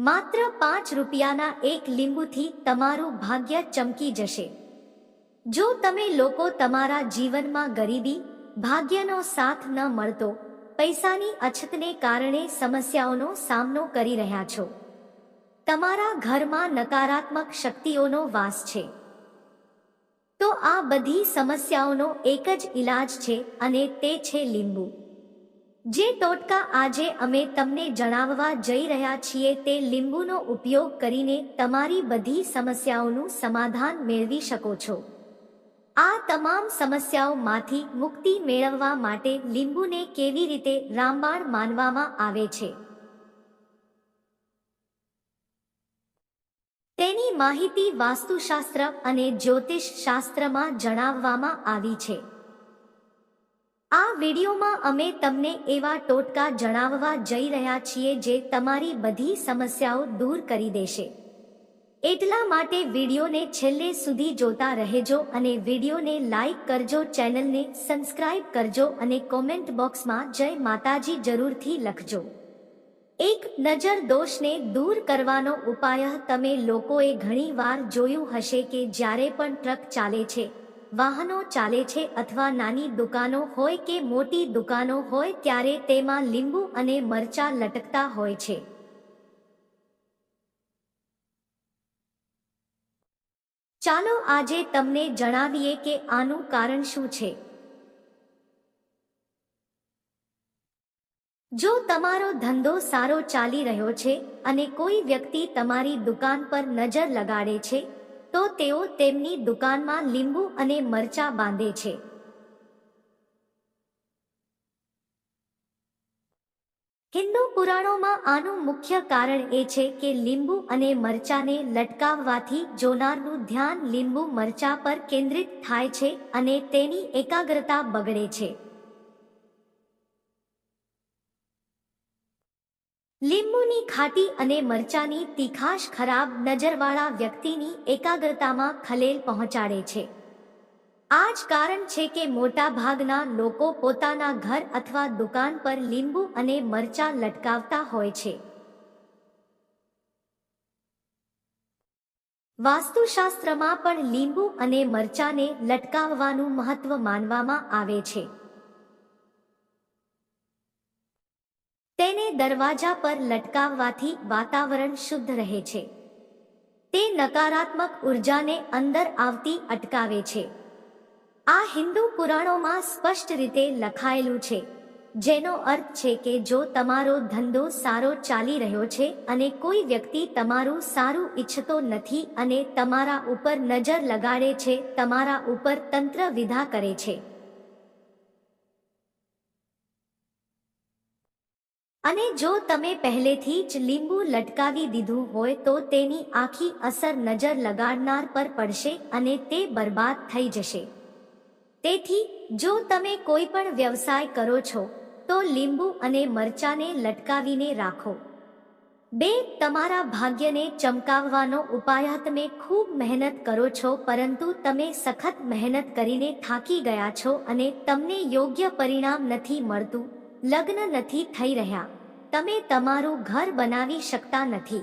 માત્ર પાંચ રૂપિયાના એક લીંબુથી તમારું ભાગ્ય ચમકી જશે. જો તમે લોકો તમારા જીવનમાં ગરીબી, ભાગ્યનો સાથ ન મળતો, પૈસાની અછતને કારણે સમસ્યાઓનો સામનો કરી રહ્યા છો. તમારા ઘરમાં નકારાત્મક શક્તિઓનો વાસ છે. તો આ બધી સમસ્યાઓનો એક જ ઈલાજ છે અને તે છે લીંબુ. જે ટોટકા આજે અમે તમને જણાવવા જઈ રહ્યા છીએ તે લીંબુનો ઉપયોગ કરીને તમારી બધી સમસ્યાઓનું સમાધાન મેળવી શકો છો. આ તમામ સમસ્યાઓમાંથી મુક્તિ મેળવવા માટે લીંબુને કેવી રીતે રામબાણ માનવામાં આવે છે? તેની માહિતી વાસ્તુશાસ્ત્ર અને જ્યોતિષ શાસ્ત્રમાં જણાવવામાં આવી છે. આ વિડીયોમાં અમે તમને એવા ટોટકા જણાવવા જઈ રહ્યા છીએ જે તમારી બધી સમસ્યાઓ દૂર કરી દેશે. એટલા માટે વિડીયોને છેલ્લે સુધી જોતા રહેજો અને વિડીયોને લાઈક કરજો, ચેનલને સબસ્ક્રાઇબ કરજો અને કોમેન્ટ બોક્સમાં જય માતાજી જરૂરથી લખજો. એક નજર દોષને દૂર કરવાનો ઉપાય તમે લોકોએ ઘણીવાર જોયું હશે કે જ્યારે પણ ટ્રક ચાલે છે વાહનો ચાલે છે અથવા નાની દુકાનો હોય કે મોટી દુકાનો હોય ત્યારે તેમાં લીંબુ અને મરચા લટકતા હોય છે. ચાલો આજે તમને જણાવીએ કે આનું કારણ શું છે. જો તમારો ધંધો સારો ચાલી રહ્યો છે અને કોઈ વ્યક્તિ તમારી દુકાન પર નજર લગાડે છે તો તેઓ તેમની દુકાનમાં લીંબુ અને મરચા બાંધે છે. હિન્દુ પુરાણોમાં આનું મુખ્ય કારણ એ છે કે લીંબુ અને મરચાને લટકાવવાથી જોનારનું ધ્યાન લીંબુ મરચા પર કેન્દ્રિત થાય છે અને તેની એકાગ્રતા બગડે છે. લીંબુની ખાટી અને મરચાની તીખાશ ખરાબ નજરવાળા વ્યક્તિની એકાગ્રતામાં ખલેલ પહોંચાડે છે. આ જ કારણ છે કે મોટા ભાગના લોકો પોતાના ઘર અથવા દુકાન પર લીંબુ અને મરચા લટકાવતા હોય છે. વાસ્તુશાસ્ત્રમાં પણ લીંબુ અને મરચાને લટકાવવાનું મહત્વ માનવામાં આવે છે. તેને દરવાજા પર લટકાવવાથી વાતાવરણ શુદ્ધ રહે છે. તે નકારાત્મક ઉર્જાને અંદર આવતી અટકાવે છે. આ હિન્દુ પુરાણોમાં સ્પષ્ટ રીતે લખાયેલું છે, જેનો અર્થ છે કે જો તમારો ધંધો સારો ચાલી રહ્યો છે અને કોઈ વ્યક્તિ તમારું સારું ઈચ્છતો નથી અને તમારા ઉપર નજર લગાડે છે, તમારા ઉપર તંત્ર વિધા કરે છે. અને જો તમે પહેલેથી જ લીંબુ લટકાવી દીધું હોય તો તેની આખી અસર નજર લગાડનાર પર પડશે અને તે બરબાદ થઈ જશે. તેથી, જો તમે કોઈ પણ વ્યવસાય કરો છો, તો લીંબુ અને મરચાને લટકાવીને રાખો. બે, તમારા ભાગ્યને ચમકાવવાનો ઉપાય તમે ખૂબ મહેનત કરો છો, પરંતુ તમે સખત મહેનત કરીને થાકી ગયા છો અને તમને યોગ્ય પરિણામ નથી મળતું. લગ્ન નથી થઈ રહ્યા. તમે તમારું ઘર બનાવી શકતા નથી.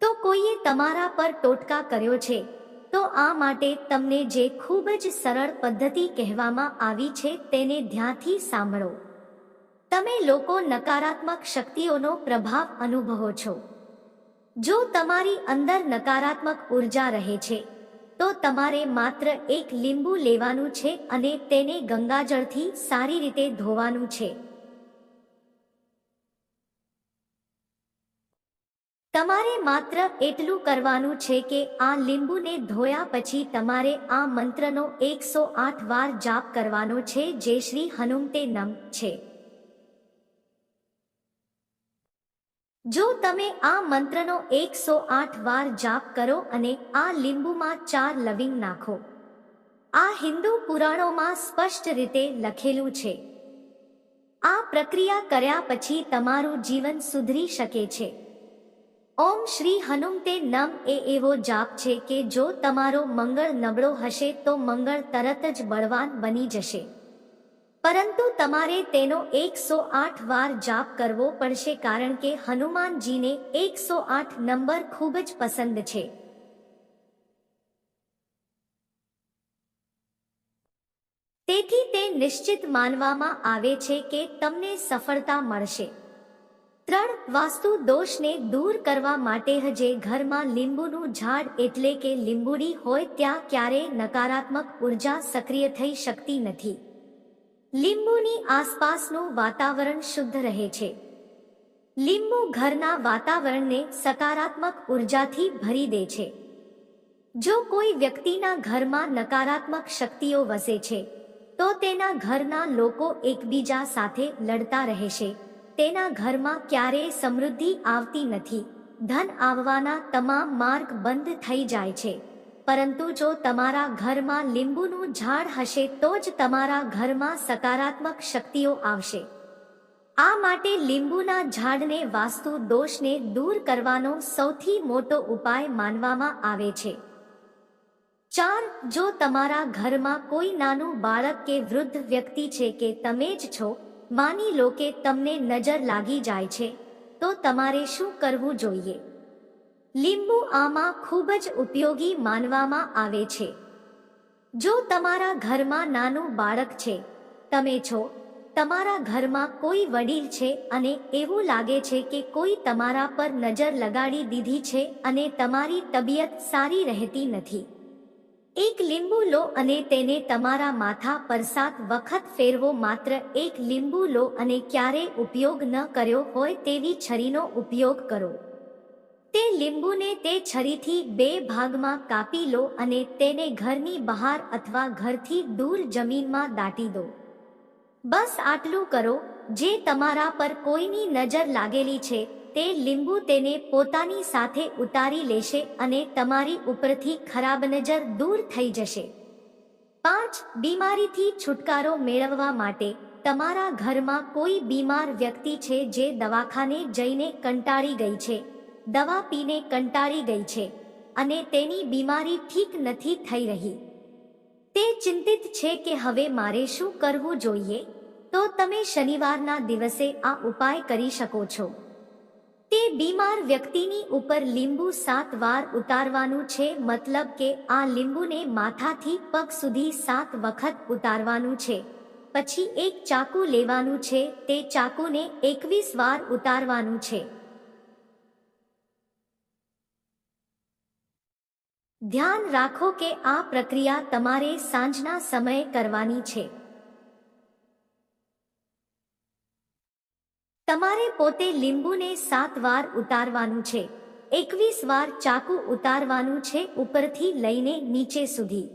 તો કોઈએ તમારા પર ટોટકા કર્યો છે. તો આ માટે તમને જે ખૂબ જ સરળ પદ્ધતિ કહેવામાં આવી છે તેને ધ્યાનથી સાંભળો. તમે લોકો નકારાત્મક શક્તિઓનો પ્રભાવ અનુભવો છો. જો તમારી અંદર નકારાત્મક ઊર્જા રહે છે, તો તમારે માત્ર એક લીંબુ લેવાનું છે અને તેને ગંગાજળથી સારી રીતે ધોવાનું છે. તમારે માત્ર એટલું કરવાનું છે કે આ લીંબુને ધોયા પછી તમારે આ મંત્રનો એકસો આઠ વાર જાપ કરવાનો છે જે શ્રી હનુમતે નમ છે. જો તમે આ મંત્રનો એકસો આઠ વાર જાપ કરો અને આ લીંબુમાં ચાર લવિંગ નાખો. આ હિન્દુ પુરાણોમાં સ્પષ્ટ રીતે લખેલું છે. આ પ્રક્રિયા કર્યા પછી તમારું જીવન સુધરી શકે છે. ઓમ શ્રી હનુમતે નમ એ એવો જાપ છે કે જો તમારો મંગળ નબળો હશે તો મંગળ તરત જ બળવાન બની જશે. પરંતુ તમારે તેનો એકસો આઠ વાર જાપ કરવો પડશે કારણ કે હનુમાનજીને એકસો આઠ નંબર ખૂબ જ પસંદ છે. તેથી તે નિશ્ચિત માનવામાં આવે છે કે તમને સફળતા મળશે. ત્રણ વાસ્તુ દોષને દૂર કરવા માટે જે ઘરમાં લીંબુનું ઝાડ એટલે કે લીંબુડી હોય ત્યાં ક્યારેય નકારાત્મક ઊર્જા સક્રિય થઈ શકતી નથી. લીંબુની આસપાસનું વાતાવરણ શુદ્ધ રહે છે. લીંબુ ઘરના વાતાવરણને સકારાત્મક ઉર્જાથી ભરી દે છે. જો કોઈ વ્યક્તિના ઘરમાં નકારાત્મક શક્તિઓ વસે છે, તો તેના ઘરના લોકો એકબીજા સાથે લડતા રહેશે. તેના ઘરમાં ક્યારેય સમૃદ્ધિ આવતી નથી. ધન આવવાના તમામ માર્ગ બંધ થઈ જાય છે. પરંતુ જો તમારા ઘરમાં લીંબુનું ઝાડ હશે તો જ તમારા ઘરમાં સકારાત્મક શક્તિઓ આવશે. આ માટે લીંબુના ઝાડને વાસ્તુ દોષને દૂર કરવાનો સૌથી મોટો ઉપાય માનવામાં આવે છે. ચાર, જો તમારા ઘરમાં કોઈ નાનું બાળક કે વૃદ્ધ વ્યક્તિ છે કે તમે જ છો માની લો કે તમને નજર લાગી જાય છે, તો તમારે શું કરવું જોઈએ? લીંબુ આમાં ખૂબ જ ઉપયોગી માનવામાં આવે છે. જો તમારા ઘરમાં નાનું બાળક છે, તમે છો, તમારા ઘરમાં કોઈ વડીલ છે અને એવું લાગે છે કે કોઈ તમારા પર નજર લગાડી દીધી છે અને તમારી તબિયત સારી રહેતી નથી. એક લીંબુ લો અને તેને તમારા માથા પર સાત વખત ફેરવો માત્ર એક લીંબુ લો અને ક્યારે ઉપયોગ ન કર્યો હોય તેવી છરીનો ઉપયોગ કરો. તે લીંબુને તે છરીથી બે ભાગમાં કાપી લો અને તેને ઘરની બહાર અથવા ઘરથી દૂર જમીનમાં દાટી દો. બસ આટલું કરો, જે તમારા પર કોઈની નજર લાગેલી છે તે લીંબુ તેને પોતાની સાથે ઉતારી લેશે અને તમારી ઉપરથી ખરાબ નજર દૂર થઈ જશે. પાંચ, બીમારીથી છુટકારો મેળવવા માટે તમારા ઘરમાં કોઈ બીમાર વ્યક્તિ છે જે દવાખાને જઈને કંટાળી ગઈ છે. દવા પીને કંટાળી ગઈ છે અને તેની બીમારી ઠીક નથી થઈ રહી. તે ચિંતિત છે કે હવે મારે શું કરવું જોઈએ? તો તમે શનિવારના દિવસે આ ઉપાય કરી શકો છો. તે બીમાર વ્યક્તિની ઉપર લીંબુ સાત વાર ઉતારવાનું છે, મતલબ કે આ લીંબુને માથાથી પગ સુધી સાત વખત ઉતારવાનું છે. પછી એક ચાકુ લેવાનું છે, તે ચાકુને એકવીસ વાર ઉતારવાનું છે. ધ્યાન રાખો કે આ પ્રક્રિયા તમારે સાંજના સમયે કરવાની છે. તમારે પોતે લીંબુને સાત વાર ઉતારવાનું છે. એકવીસ વાર ચાકુ ઉતારવાનું છે ઉપરથી લઈને નીચે સુધી.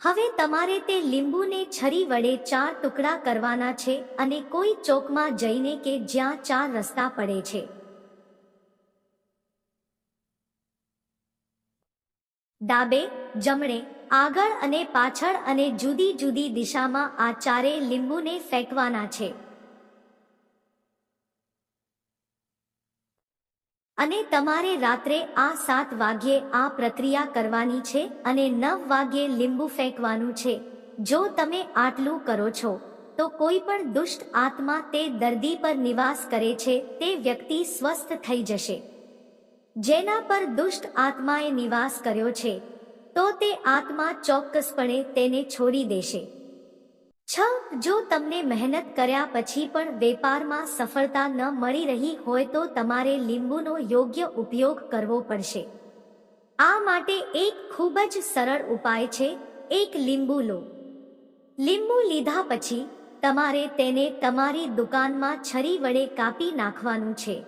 હવે તમારે તે લીંબુને છરી વડે ચાર ટુકડા કરવાના છે અને કોઈ ચોકમાં જઈને કે જ્યાં ચાર રસ્તા પડે છે. ડાબે, જમણે, આગળ અને પાછળ અને જુદી જુદી દિશામાં આ ચારે લીંબુને ફેંકવાના છે. અને તમારે રાત્રે આ સાત વાગ્યે આ પ્રક્રિયા કરવાની છે અને નવ વાગ્યે લીંબુ ફેંકવાનું છે. જો તમે આટલું કરો છો, તો કોઈ પણ દુષ્ટ આત્મા તે દર્દી પર નિવાસ કરે છે, તે વ્યક્તિ સ્વસ્થ થઈ જશે. જેના પર દુષ્ટ આત્માએ નિવાસ કર્યો છે, તો તે આત્મા ચોક્કસપણે તેને છોડી દેશે. છ, જો તમને મહેનત કર્યા પછી પણ વેપારમાં સફળતા ન મળી રહી હોય તો તમારે લીંબુનો યોગ્ય ઉપયોગ કરવો પડશે. આ માટે એક ખૂબ જ સરળ ઉપાય છે, એક લીંબુ લો. લીંબુ લીધા પછી તમારે તેને તમારી દુકાનમાં છરી વડે કાપી નાખવાનું છે.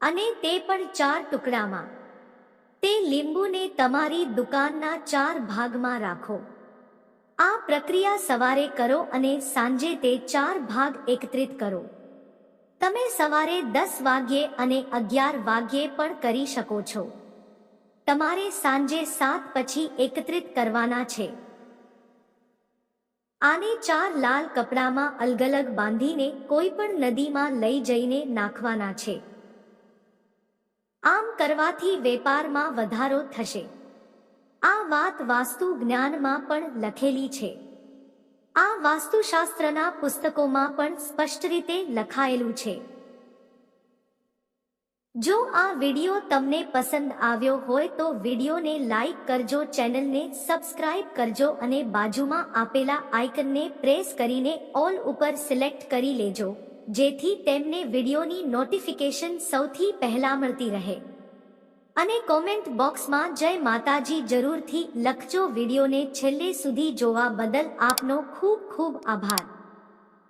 અને તે પણ ચાર ટુકડામાં. તે લીંબુને તમારી દુકાનના ચાર ભાગમાં રાખો. આ પ્રક્રિયા સવારે કરો અને સાંજે તે ચાર ભાગ એકત્રિત કરો. તમે સવારે દસ વાગ્યે અને અગિયાર વાગ્યે પણ કરી શકો છો. તમારે સાંજે સાત પછી એકત્રિત કરવાના છે. આને ચાર લાલ કપડામાં અલગ અલગ બાંધીને કોઈ પણ નદીમાં લઈ જઈને નાખવાના છે. આમ કરવાથી વેપારમાં વધારો થશે. આ વાત વાસ્તુ જ્ઞાનમાં પણ લખેલી છે. આ વાસ્તુશાસ્ત્રના પુસ્તકોમાં પણ સ્પષ્ટ રીતે લખાયેલું છે. જો આ વિડિયો તમને પસંદ આવ્યો હોય તો વિડિયોને લાઈક કરજો, ચેનલને સબસ્ક્રાઇબ કરજો અને બાજુમાં આપેલા આઇકનને પ્રેસ કરીને ઓલ ઉપર સિલેક્ટ કરી લેજો, જેથી તેમને વિડિયોની નોટિફિકેશન સૌથી પહેલા મળતી રહે. અને કોમેન્ટ બોક્સમાં જય માતાજી જરૂરથી લખજો વિડિયોને છેલ્લે સુધી જોવા બદલ આપનો ખૂબ ખૂબ આભાર.